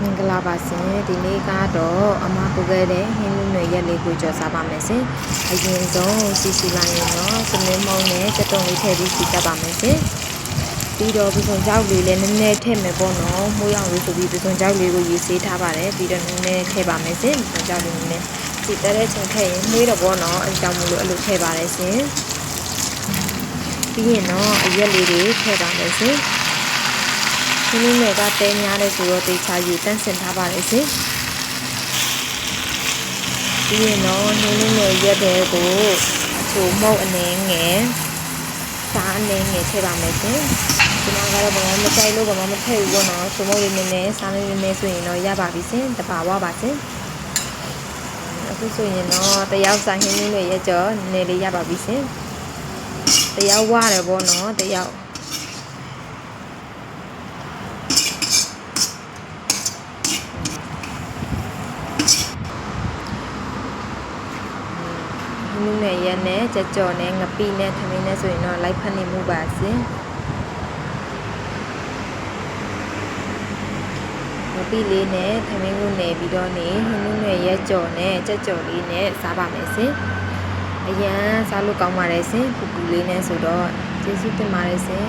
မင်္ဂလာပါရှင်ဒီနေ့ကတော့အမပူခဲ့တဲ့ဟင်းလူနယ်ရက်လေးကိုကြော်စားပါမယ်ရှင်အရင်ဆုံးစီစီလိုက်ရင်တော့စမင်းမုံနဲ့ကြက်တုံလေးထည့်ပြီးစီတတ်ပါမယ်ရှင်ပြီးတော့ပစုံကြောက်လေးလည်းနည်းနည်းထည့်မယ်ပေါ့နော်မိုးရောင်လေးဆိုပြီးပစုံကြောက်လေးကိုရေးဆေးထားပါတယ်ပြီးတော့နည်းနည်းထည့်ပါမယ်ရှင်ပစုံကြောက်လေးနည်းနည်းစီတက်တဲ့ချိန်ထည့်ရင်နှွေးတော့ပေါ့နော်အဲကြောင့်မလို့အဲ့လိုထည့်ပါတယ်ရှင်ပြီးရင်တော့အရက်လေးတွေထည့်ပါမယ်ရှင် ဒီနေ့နယ်ကတဲများတဲ့ဆိုတော့တေချာယူတန့်စင်ထားပါလေစေပြီးရင်တော့နင်းလေးနယ်ရက်တဲ့ကိုအချိုမုတ်အနေငယ်စားအနေငယ်ထည့်ပါမယ်ရှင်ဒီမှာကတော့ဘာမှမကြိုက်လို့ဘာမှမထည့်ဘူးပေါ့နော်ချိုမုတ်လေးနည်းနည်းစားလေးနည်းနည်းဆိုရင်တော့ရပါပြီရှင်တပါဝပါရှင်အခုဆိုရင်တော့တယောက်စားဟင်းလေးတွေရက်ကြောနည်းနည်းလေးရပါပြီရှင်တယောက်ဝရတယ်ပေါ့နော်တယောက် နုနဲ့ရက်နဲ့ကြက်ကြော်နဲ့ငပိနဲ့သမင်းနဲ့ဆိုရင်တော့လိုက်ဖက်နေမှုပါစေငပိလေးနဲ့သမင်းကိုနယ်ပြီးတော့နေဟင်းနုနဲ့ရက်ကြော်နဲ့ကြက်ကြော်လေးနဲ့စားပါမယ်စင်အရန်စားလို့ကောင်းပါတယ်စင်ပူပူလေးနဲ့ဆိုတော့ကျေးဇူးတင်ပါတယ်စင်